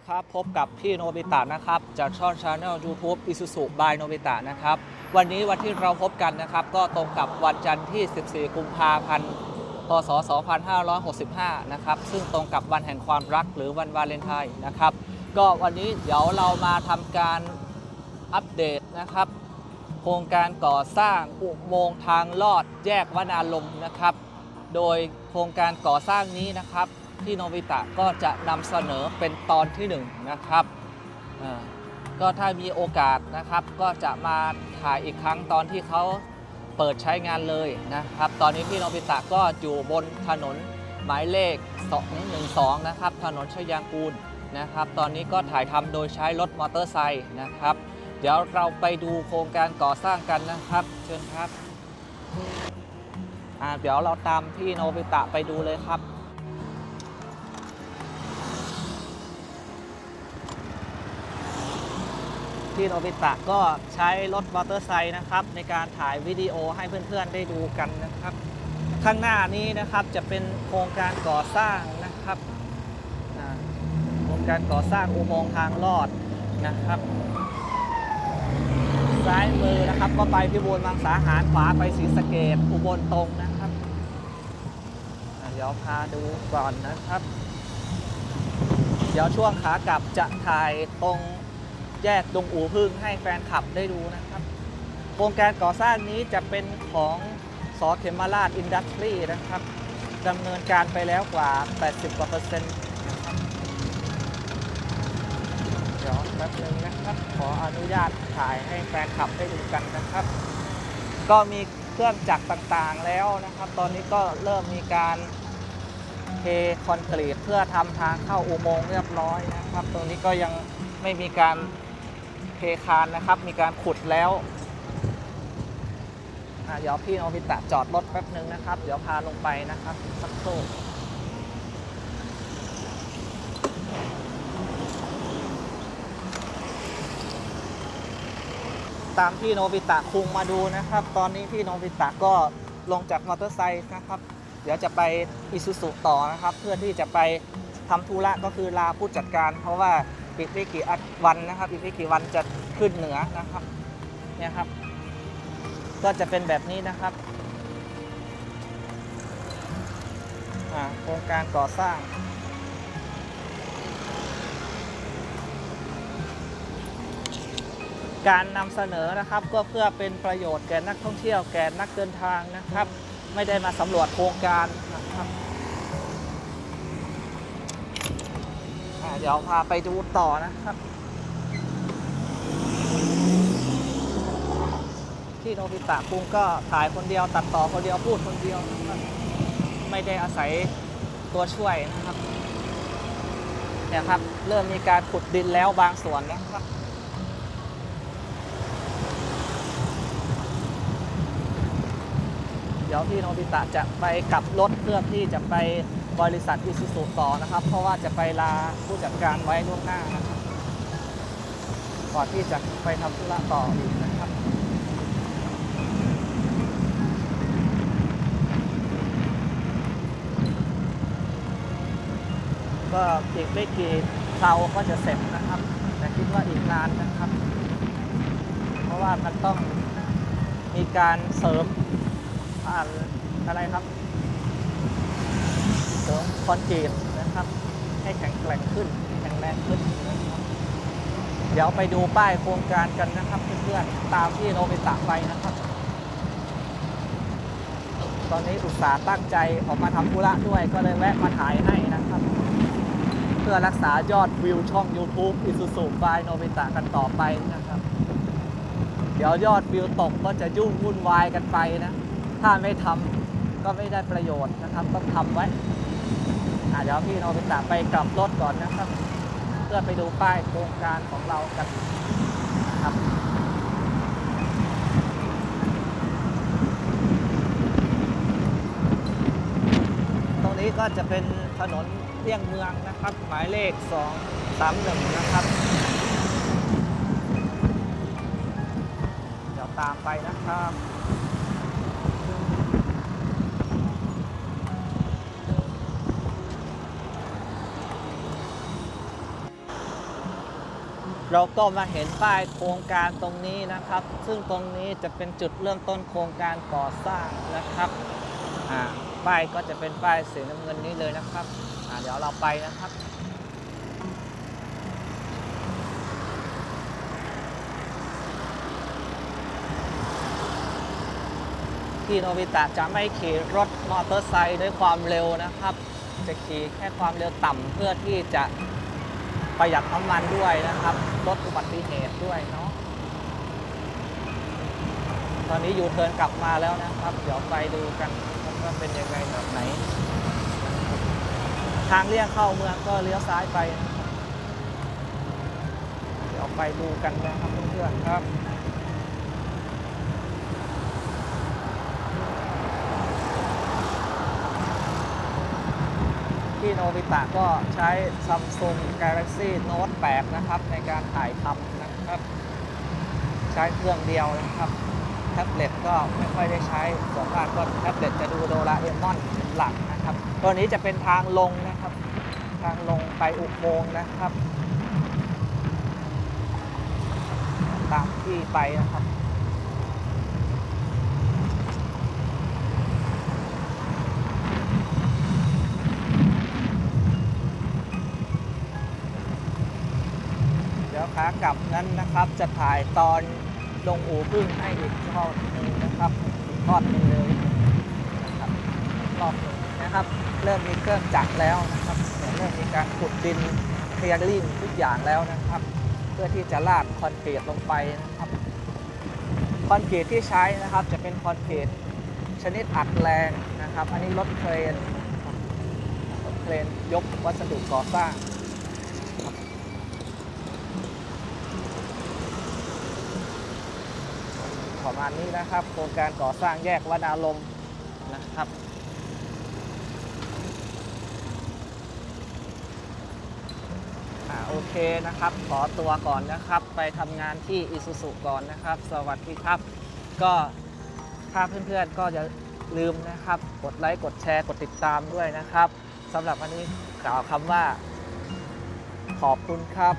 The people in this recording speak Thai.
ดีครับ พบกับพี่โนบิตะนะครับจากช่องชาแนล YouTube Isuzu by โนบิตะนะครับ วันนี้วันที่เราพบกันนะครับ ก็ตรงกับวันจันทร์ที่ 14 กุมภาพันธ์พศ 2565 นะครับ ซึ่งตรงกับวันแห่งความรักหรือวันวาเลนไทน์นะครับ ก็วันนี้เดี๋ยวเรามาทำการอัปเดตนะครับ โครงการก่อสร้างอุโมงค์ทางลอดแยกวนาลมนะครับ โดยโครงการก่อสร้างนี้นะครับ ที่โนบิตะก็จะนำเสนอเป็นตอนที่1นงนะครับก็ถ้ามีโอกาสนะครับก็จะมาถ่ายอีกครั้งตอนที่เขาเปิดใช้งานเลยนะครับ ตอนนี้พี่โนบิตะก็อยู่บนถนนหมายเลข 212 นะครับ ถนนชยางกูลนะครับ ตอนนี้ก็ถ่ายทำโดยใช้รถมอเตอร์ไซค์นะครับ เดี๋ยวเราไปดูโครงการก่อสร้างกันนะครับ เชิญครับเดี๋ยวเราตามพี่โนบิตะไปดูเลยครับ พี่โนบิตะก็ใช้รถมอเตอร์ไซค์นะครับ ในการถ่ายวิดีโอให้เพื่อนๆได้ดูกันนะครับ ข้างหน้านี้นะครับจะเป็นโครงการก่อสร้างนะครับโครงการก่อสร้างอุโมงค์ทางลอดนะครับ ซ้ายมือนะครับก็ไปพิบูลมังสาหารขวาไปศรีสะเกดอุบลตรงนะครับเดี๋ยวพาดูก่อนนะครับ เดี๋ยวช่วงขากลับจะถ่ายตรง แยกดงอู่พึ่งให้แฟนคลับได้ดูนะครับโครงการก่อสร้างนี้จะเป็นของสอเขมราชอินดัสทรีนะครับดำเนินการไปแล้วกว่า 80กว่าเปอร์เซ็นต์นะครับเดี๋ยวแป๊บนึงนะครับ ขออนุญาตถ่ายให้แฟนคลับได้ดูกันนะครับ ก็มีเครื่องจักรต่างๆแล้วนะครับ ตอนนี้ก็เริ่มมีการเทคอนกรีตเพื่อทำทางเข้าอุโมงค์เรียบร้อยนะครับ ตรงนี้ก็ยังไม่มีการ เทคานนะครับ มีการขุดแล้วเดี๋ยวพี่โนบิตะจอดรถแป๊บนึงนะครับ เดี๋ยวพาลงไปนะครับ สักครู่ตามพี่โนบิตะคุงมาดูนะครับ ตอนนี้พี่โนบิตะก็ลงจากมอเตอร์ไซค์นะครับ เดี๋ยวจะไปอิซูซุต่อนะครับ เพื่อที่จะไปทำธุระก็คือลาผู้จัดการ เพราะว่า อีกไม่กี่วันนะครับ อีกไม่กี่วันจะขึ้นเหนือนะครับ เนี่ยครับ ก็จะเป็นแบบนี้นะครับโครงการก่อสร้าง การนำเสนอนะครับก็เพื่อเป็นประโยชน์แก่นักท่องเที่ยวแก่นักเดินทางนะครับ ไม่ได้มาสำรวจโครงการนะครับอ่า เดี๋ยวพาไปดูต่อนะครับ ที่โนบิตะคุงก็ถ่ายคนเดียว ตัดต่อคนเดียวพูดคนเดียว ไม่ได้อาศัยตัวช่วยนะครับเนี่ยครับ เริ่มมีการขุดดินแล้วบางส่วนนะครับเดี๋ยวพี่โนบิตะจะไปกลับรถเพื่อที่จะไป บริษัทอิซูซุต่อนะครับ เพราะว่าจะไปลาผู้จัดการไว้ล่วงหน้านะครับก่อนที่จะไปทำธุระต่ออีกนะครับ ก็อีกไม่กี่เทาก็จะเสร็จนะครับ แต่คิดว่าอีกนานนะครับ เพราะว่ามันต้องมีการเสริมอ่านอะไรครับ ริมคอนกรีตนะครับ ให้แข็งแกร่งขึ้นแข็งแรงขึ้นนะครับเดี๋ยวไปดูป้ายโครงการกันนะครับเพื่อนๆตามที่โนบิตะไปนะครับ ตอนนี้อุตสาห์ตั้งใจออกมาทำธุระด้วยก็เลยแวะมาถ่ายให้นะครับ เพื่อรักษายอดวิวช่อง YouTube Isuzu by โนบิตะกันต่อไปนะครับ เดี๋ยวยอดวิวตกก็จะยุ่งวุ่นวายกันไปนะ ถ้าไม่ทำก็ไม่ได้ประโยชน์นะครับ ต้องทำไว้ เดี๋ยวพี่โนบิตะไปกลับรถก่อนนะครับ เพื่อไปดูป้ายโครงการของเรากันนะครับตรงนี้ก็จะเป็นถนนเลี่ยงเมืองนะครับ หมายเลข 2 3 1 นะครับ เดี๋ยวตามไปนะครับ เราก็มาเห็นป้ายโครงการตรงนี้นะครับ ซึ่งตรงนี้จะเป็นจุดเริ่มต้นโครงการก่อสร้างนะครับป้ายก็จะเป็นป้ายสีน้ำเงินนี้เลยนะครับเดี๋ยวเราไปนะครับที่โนบิตะจะไม่ขี่รถมอเตอร์ไซค์ด้วยความเร็วนะครับ จะขี่แค่ความเร็วต่ำเพื่อที่จะ ประหยัดน้ำมันด้วยนะครับลดอุบัติเหตุด้วยเนาะตอนนี้ยูเทิร์นกลับมาแล้วนะครับ เดี๋ยวไปดูกันว่าเป็นยังไงแบบไหน ทางเลี่ยงเข้าเมืองก็เลี้ยวซ้ายไป เดี๋ยวไปดูกันนะครับเพื่อนๆครับ ที่โนบิตะก็ใช้ Samsung Galaxy Note 8 นะครับ ในการถ่ายทำนะครับ ใช้เครื่องเดียวนะครับแท็บเล็ตก็ไม่ค่อยได้ใช้ส่วนมากก็แท็บเล็ตจะดูโดราเอมอนเป็นหลักนะครับ ตัวนี้จะเป็นทางลงนะครับ ทางลงไปอุโมงค์นะครับ ตามที่ไปนะครับ เดี๋ยวขากลับนั้นนะครับ จะถ่ายตอนลงอู่พึ่งให้อีกทอดหนึ่งนะครับอีกทอดหนึ่งเลยนะครับรอบหนึ่งนะครับ เริ่มมีเครื่องจักรแล้วนะครับเริ่มมีการขุดดินเคลียร์ลิ่งทุกอย่างแล้วนะครับ เพื่อที่จะลาดคอนกรีตลงไปนะครับคอนกรีตที่ใช้นะครับจะเป็นคอนกรีตชนิดอัดแรงนะครับ อันนี้รถเครนรถเครนยกวัสดุก่อสร้าง ประมาณนี้นะครับ โครงการก่อสร้างแยกวนาลมนะครับ โอเคนะครับ ขอตัวก่อนนะครับ ไปทำงานที่อิสุสุก่อนนะครับ สวัสดีครับ ก็ถ้าเพื่อนๆก็อย่าลืมนะครับ กดไลค์ กดแชร์ กดติดตามด้วยนะครับสำหรับวันนี้กล่าวคำว่า ขอบคุณครับ